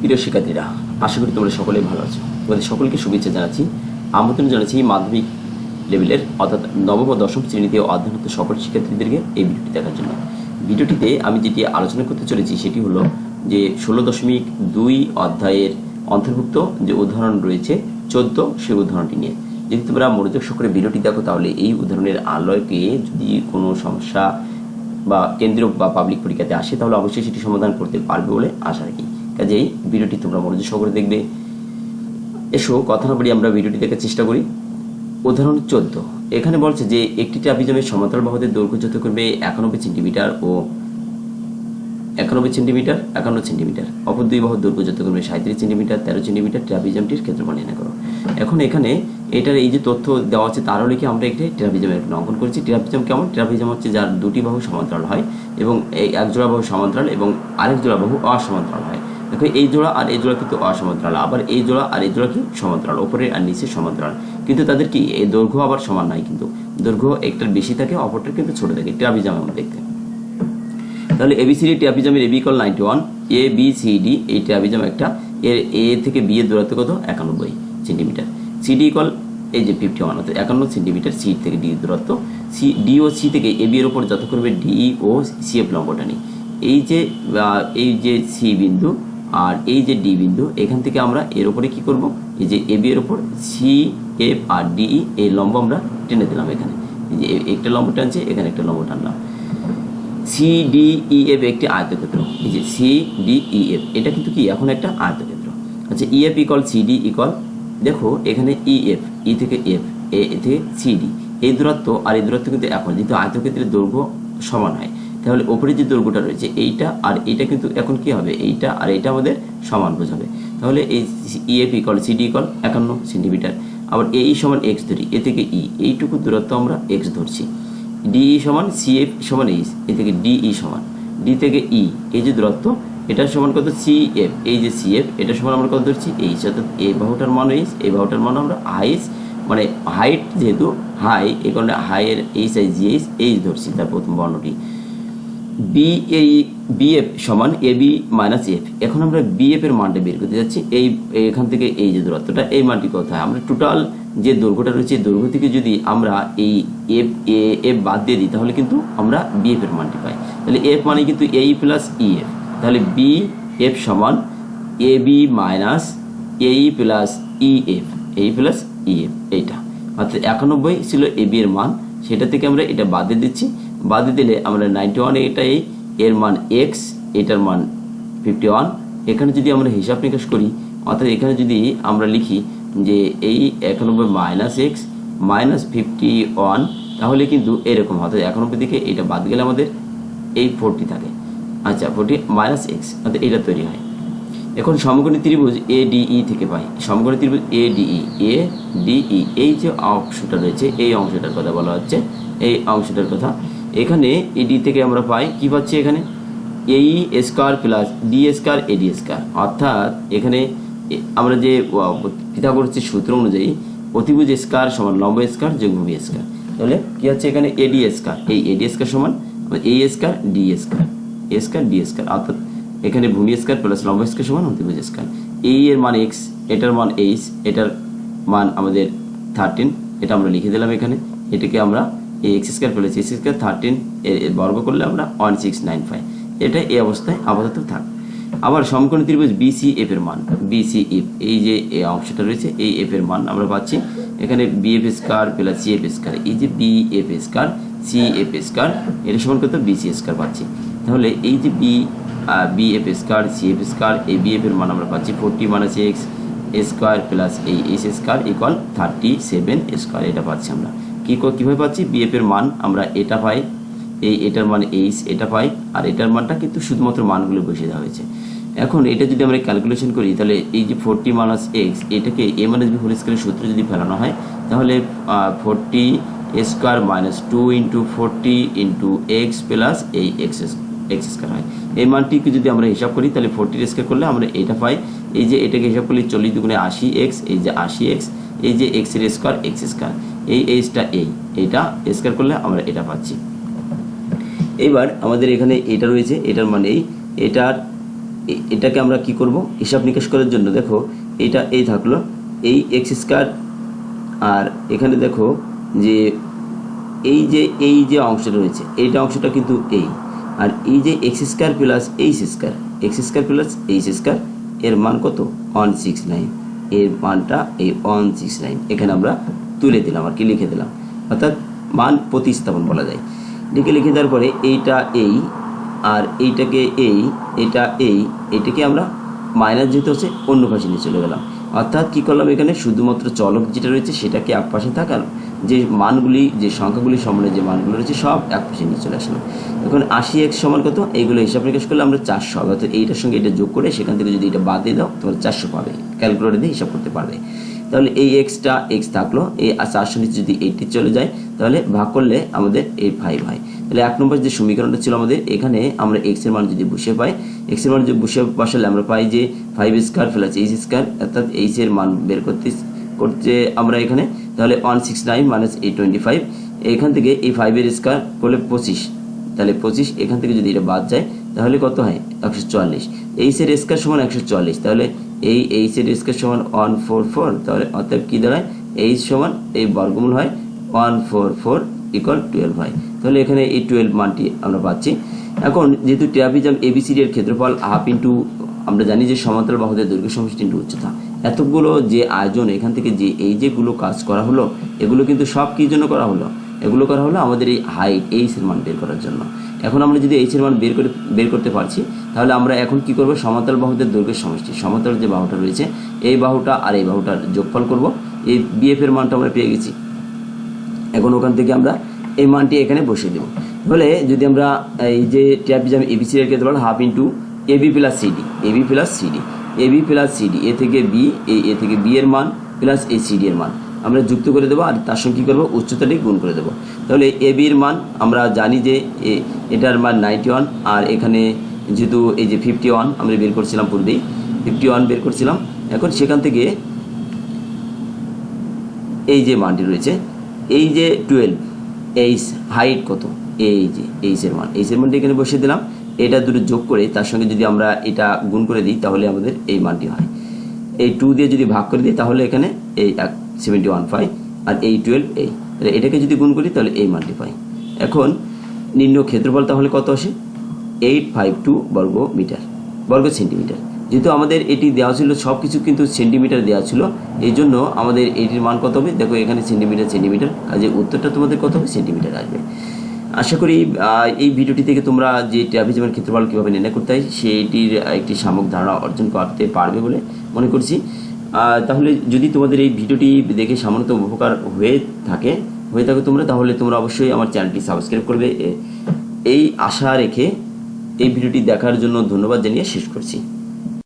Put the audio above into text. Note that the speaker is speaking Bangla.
প্রিয় শিক্ষার্থীরা, আশা করি তোমরা সকলেই ভালো আছো। তোমাদের সকলকে শুভেচ্ছা জানাচ্ছি। আমন্ত্রণ জানাচ্ছি মাধ্যমিক লেভেলের অর্থাৎ নবম ও দশম শ্রেণীতে অধ্যয়নরত সকল শিক্ষার্থীদেরকে এই ভিডিওটি দেখার জন্য। ভিডিওটিতে আমি যেটি আলোচনা করতে চলেছি, সেটি হলো যে ষোলো দশমিক দুই অধ্যায়ের অন্তর্ভুক্ত যে উদাহরণ রয়েছে, চোদ্দ সেই উদাহরণটি নিয়ে। যদি তোমরা মনোযোগ সহকারে ভিডিওটি দেখো, তাহলে এই উদাহরণের আলোকে যদি কোনো সমস্যা বা কেন্দ্রীয় বা পাবলিক পরীক্ষাতে আসে, তাহলে অবশ্যই সেটি সমাধান করতে পারবে বলে আশা রাখি। কাজেই ভিডিওটি তোমরা মনোযোগ সহকারে দেখবে। এসো, কথা না বলি আমরা ভিডিওটি দেখার চেষ্টা করি। উদাহরণ চোদ্দ। এখানে বলছে যে, একটি ট্রাপিজমের সমান্তরাল বাহুদের দৈর্ঘ্য যত করবে একানব্বই সেন্টিমিটার ও একানব্বই সেন্টিমিটার, একান্ন সেন্টিমিটার। অপর দুই বাহুর দৈর্ঘ্য যত করবে সাঁত্রিশ সেন্টিমিটার, তেরো সেন্টিমিটার ট্রাপিজমটির ক্ষেত্রফল নির্ণয় করো। এখন এখানে এটার এই যে তথ্য দেওয়া আছে, তারও লিখে আমরা একটি ট্রাপিজমের অঙ্কন করেছি। ট্রাপিজম কেমন? ট্রাপিজম হচ্ছে যার দুটি বাহু সমান্তরাল হয় এবং এই এক জোড়া বাহু সমান্তরাল এবং আরেক জোড়া বাহু অসমান্তরাল হয়। দেখো, এই জোড়া আর এই জোড়া কিন্তু অসমান্তরাল আবার এই জোড়া আর এই জোড়া কি সমান্তরাল ওপরে আর নিচে সমান্তরাল কিন্তু তাদের কি, এই দৈর্ঘ্য আবার সমান নাই কিন্তু। দৈর্ঘ্য একটার বেশি থাকে, অপরটার কিন্তু ছোট থাকে। ট্রাপিজম আমরা দেখতে তাহলে ABCD ট্রাপিজমের AB equal ninety one A B C D এই ট্রাপিজম একটা এর এ থেকে বি এর দূরত্ব কত? একানব্বই সেন্টিমিটার। সিডি কল এই যে ফিফটি ওয়ান অর্থাৎ একান্ন সেন্টিমিটার সি থেকে ডি দূরত্ব। সি ডি ও সি থেকে এ বি এর উপর যত করবে ডি ও সি এফ লম্বটা নেই। এই যে এই যে সি বিন্দু আর এই যে ডি বিন্দু, এখান থেকে আমরা এর উপরে কি করব? এই যে এ বি এর উপর সি এফ আর ডি এই লম্ব আমরা টেনে দিলাম এখানে। এই যে একটা লম্ব টানছে, এখানে একটা লম্ব টানলাম। সি ডি ই এফ একটি আয়তক্ষেত্র। এই যে সি ডি ই এফ এটা কিন্তু কি? এখন একটা আয়তক্ষেত্র। আচ্ছা E F equal C D equal দেখো, এখানে ই এফ ই থেকে এফ এ থেকে সি ডি এই দূরত্ব আর এই দূরত্ব কিন্তু এখন যেহেতু আয়তক্ষেত্রের দৈর্ঘ্য সমান হয়। তাহলে ওপরে যে দৈর্ঘ্যটা রয়েছে এইটা আর এইটা কিন্তু এখন কি হবে? এইটা আর এইটা আমাদের সমান বোঝাবে তাহলে এই E F equal C D equal একান্ন সেন্টিমিটার আবার এই সমান এক্স ধরি, এ থেকে ই এইটুকু দূরত্ব আমরা এক্স ধরছি। ডিই সমান সিএফ সমান এইচ এ থেকে ডিই সমান। ডি থেকে ই এই যে দূরত্ব, এটা সমান কত? সিএফ এই যে সিএফ এটা সমান আমরা কত ধরছি? এইচ অর্থাৎ এই বাহুটার মান এইচ এই বাহুটার মান আমরা হাইস মানে হাইট যেহেতু হাই এই কারণে হাইয়ের H I G H H ধরছি, তার প্রথম বর্ণটি। বি এই বিএফ সমান এ বি মাইনাস এফ এখন আমরা বিএফ এর মানটা বের করতে যাচ্ছি। এই, এখান থেকে এই যে দূরত্বটা, এই মানটি কোথায়? আমরা টোটাল যে দৈর্ঘ্যটা রয়েছে, এই দৈর্ঘ্য থেকে যদি আমরা এই এফ এ এফ বাদ দিয়ে দিই, তাহলে কিন্তু আমরা বিএফ এর মানটি পাই। তাহলে এফ মানে কিন্তু এই প্লাস ই এফ তাহলে বি এফ সমান এ বি মাইনাস এই প্লাস ই এফ এই প্লাস ই এফ এইটা। অর্থাৎ একানব্বই ছিল এ বি এর মান। সেটা থেকে আমরা এটা বাদ দিয়ে দিচ্ছি। বাদ দিলে আমরা নাইনটি ওয়ান এটাই, এর মান এক্স এটার মান ফিফটি ওয়ান এখানে যদি আমরা হিসাব নিকাশ করি, অর্থাৎ এখানে যদি আমরা লিখি যে এই একানব্বই minus X minus fifty one তাহলে কিন্তু এরকম অর্থাৎ একানব্বই থেকে এটা বাদ গেলে আমাদের এই ফোরটি থাকে। আচ্ছা ফোরটি মাইনাস এক্স অর্থাৎ এটা তৈরি হয়। এখন সমকোণী ত্রিভুজ এ ডিই থেকে পাই। সমকোণী ত্রিভুজ এ ডিই এ ডিই এই যে অংশটা রয়েছে, এই অংশটার কথা বলা হচ্ছে, এই অংশটার কথা এখানে এডি থেকে আমরা পাই, কি পাচ্ছি এখানে? এই square plus D square AD square অর্থাৎ এখানে আমরা যে পিথাগোরাসের সূত্র অনুযায়ী অতিভুজ স্কোয়ার সমান লম্ব স্কোয়ার যোগ ভূমি স্কোয়ার তাহলে কি হচ্ছে এখানে? এডি স্কোয়ার এই এডি স্কোয়ার সমান এই square D square A square D square অর্থাৎ এখানে ভূমি স্কোয়ার প্লাস লম্ব স্কোয়ার সমান অতিভুজ স্কোয়ার এই এর মান এক্স এটার মান এইচ এটার মান আমাদের থার্টিন এটা আমরা লিখে দিলাম এখানে। এটাকে আমরা এই X square plus X square thirteen এর বর্গ করলে আমরা ওয়ান সিক্স নাইন ফাইভ এটা এই অবস্থায় আপাতত থাক। আবার সমকোণী ত্রিভুজ বিসি এফ এর মান। বিসি এফ এই যে অংশটা রয়েছে, এই এফ এর মান আমরা পাচ্ছি। এখানে BF square plus C F square এই যে B F square C F square এটা সমান কত বিসি স্কোয়ার পাচ্ছি। তাহলে এই যে B B F square C F square এই বি এফ এর মান আমরা পাচ্ছি forty minus X square plus এই H square equal thirty seven square এটা পাচ্ছি আমরা। কী কীভাবে পাচ্ছি? বিএফ এর মান আমরা এটা পাই, এই এটার মান এইচ এটা পাই, আর এটার মানটা কিন্তু শুধুমাত্র মানগুলো বসিয়ে দেওয়া হয়েছে। এখন এটা যদি আমরা ক্যালকুলেশন করি, তাহলে এই যে ফোরটি মাইনাস এক্স এটাকে এ মাইনাস বি হোল স্কোয়ারের সূত্র যদি ফেলানো হয়, তাহলে forty square minus two into forty into X plus এই এক্স এক্স স্কোয়ার হয়। এই মানটিকে যদি আমরা হিসাব করি, তাহলে ফোরটির স্কোয়ার করলে আমরা এটা পাই। এই যে এটাকে হিসাব করলে চল্লিশ দুগুণে আশি এক্স এই যে আশি এক্স এই যে এক্সের স্কোয়ার এক্স স্কোয়ার এই এইচটা এই, এইটা স্কোয়ার করলে আমরা এটা পাচ্ছি। এবার আমাদের এখানে এটা রয়েছে, এটার মানে এই, এটার এটাকে আমরা কি করব? হিসাব নিকাশ করার জন্য দেখো, এটা এই থাকল, এই এক্স স্কোয়ার আর এখানে দেখো যে এই যে এই যে অংশটা রয়েছে, এইটা অংশটা কিন্তু এই, আর এই যে X square plus H square X square plus H square এর মান কত? ওয়ান সিক্স নাইন এর মানটা এই ওয়ান সিক্স নাইন এখানে আমরা তুলে দিলাম, আর কি লিখে দিলাম। অর্থাৎ মান প্রতিস্থাপন বলা যায়। লিখে লিখে দেওয়ার পরে এইটা এই, আর এইটাকে এই, এটা এই, এটাকে আমরা মাইনাস যেতে হচ্ছে অন্য পাশে নিয়ে চলে গেলাম। অর্থাৎ কী করলাম এখানে? শুধুমাত্র চলক যেটা রয়েছে সেটাকে এক পাশে থাকার যে মানগুলি, যে সংখ্যাগুলি সম্বন্ধে যে মানগুলো রয়েছে, সব এক পাশে নিয়ে চলে আসলাম এখন আশি এক্স সমান কত? এইগুলো হিসাব নিকাশ করলে আমরা চারশো হবে। অর্থাৎ এইটার সঙ্গে এটা যোগ করে সেখান থেকে যদি এটা বাদ দিয়ে দাও, তোমার চারশো পাবে। ক্যালকুলেটর দিয়ে হিসাব করতে পারবে। তাহলে এই এক্সটা এক্স থাকল, এই চারশো নিচে যদি এইটি চলে যায়, তাহলে ভাগ করলে আমাদের এই ফাইভ হয়। তাহলে এক নম্বর যে সমীকরণটা ছিল আমাদের, এখানে আমরা এক্সের মান যদি বসে পাই এক্সের মান যদি বসিয়ে বসালে আমরা পাই যে five square plus H square অর্থাৎ এইচ এর মান বের করতে করতে আমরা এখানে, তাহলে one six nine minus eight twenty five এখান থেকে এই ফাইভের স্কোয়ার করলে পঁচিশ। তাহলে পঁচিশ, এখান থেকে যদি এটা বাদ যায় তাহলে কত হয়? একশো চুয়াল্লিশ। এইচের স্কোয়ার সমান একশো চুয়াল্লিশ। তাহলে এই এইচের স্কোয়ার সমান ওয়ান ফোর ফোর তাহলে অর্থাৎ কী দাঁড়ায়? এইচ সমান এই বর্গমূল হয় one four four equal twelve হয়। তাহলে এখানে এই টুয়েলভ মানটি আমরা পাচ্ছি। এখন যেহেতু ট্রাপিজাম এবিসিডি এর ক্ষেত্রফল হাফ ইন্টু আমরা জানি যে সমান্তরাল বাহুদের দৈর্ঘ্য সমষ্টি ইন্টু উচ্চতা। এতগুলো যে আয়োজন এখান থেকে যে এই যেগুলো কাজ করা হলো, এগুলো কিন্তু সব কী জন্য করা হলো? এগুলো করা হলো আমাদের এই হাইট এইচ এর মান বের করার জন্য। এখন আমরা যদি এইচ এর মান বের করে, বের করতে পারছি, তাহলে আমরা এখন কি করব? সমতল বাহুদের দৈর্ঘ্যের সমষ্টি। সমান্তরাল যে বাহুটা রয়েছে, এই বাহুটা আর এই বাহুটার যোগফল করব। এই বিএফ এর মানটা আমরা পেয়ে গেছি। এখন ওখান থেকে আমরা এই মানটি এখানে বসিয়ে দেবো। তাহলে যদি আমরা এই যে ট্যাপিজাম এবিসি এর ক্ষেত্রে half into AB plus CD AB plus CD AB plus CD A থেকে বি এ থেকে বি এর মান প্লাস এ সিডি এর মান। আমরা যুক্ত করে দেবো আর তার সঙ্গে কী করব? উচ্চতাটি গুণ করে দেবো। তাহলে এ বির মান আমরা জানি যে এটার মান নাইনটি ওয়ান আর এখানে যেহেতু এই যে ফিফটি ওয়ান আমরা বের করছিলাম পূর্বেই ফিফটি ওয়ান বের করছিলাম। এখন সেখান থেকে এই যে মানটি রয়েছে, এই যে টুয়েলভ এইচ হাইট কত? এই যে এইচের মান। এইচের মানটি এখানে বসিয়ে দিলাম। এটা দুটো যোগ করে তার সঙ্গে যদি আমরা এটা গুণ করে দিই, তাহলে আমাদের এই মানটি হয়। এই টু দিয়ে যদি ভাগ করে দিই, তাহলে এখানে এই সেভেন্টি ওয়ান পাই আর এই টুয়েলভ এই তাহলে এটাকে যদি গুণ করি, তাহলে এই মানটি পাই এখন নিম্ন ক্ষেত্রফল তাহলে কত আসে? এইট ফাইভ টু বর্গ মিটার বর্গ সেন্টিমিটার। যেহেতু আমাদের এটি দেওয়া ছিল সব কিছু কিন্তু সেন্টিমিটার দেওয়া ছিল এই জন্য আমাদের এটির মান কত হবে? দেখো এখানে সেন্টিমিটার সেন্টিমিটার, কাজে উত্তরটা তোমাদের কত হবে? সেন্টিমিটার আসবে। আশা করি এই ভিডিওটি থেকে তোমরা যে ট্রাফিজমের ক্ষেত্রফল কীভাবে নির্ণয় করতে হয়, সেটির একটি সামগ্রিক ধারণা অর্জন করতে পারবে বলে মনে করছি। তাহলে যদি তোমাদের এই ভিডিওটি দেখে সামান্য উপকার হয়ে থাকে হয়ে থাকে তোমরা, তাহলে তোমরা অবশ্যই আমার চ্যানেলটি সাবস্ক্রাইব করবে। এই আশা রেখে এই ভিডিওটি দেখার জন্য ধন্যবাদ জানিয়ে শেষ করছি।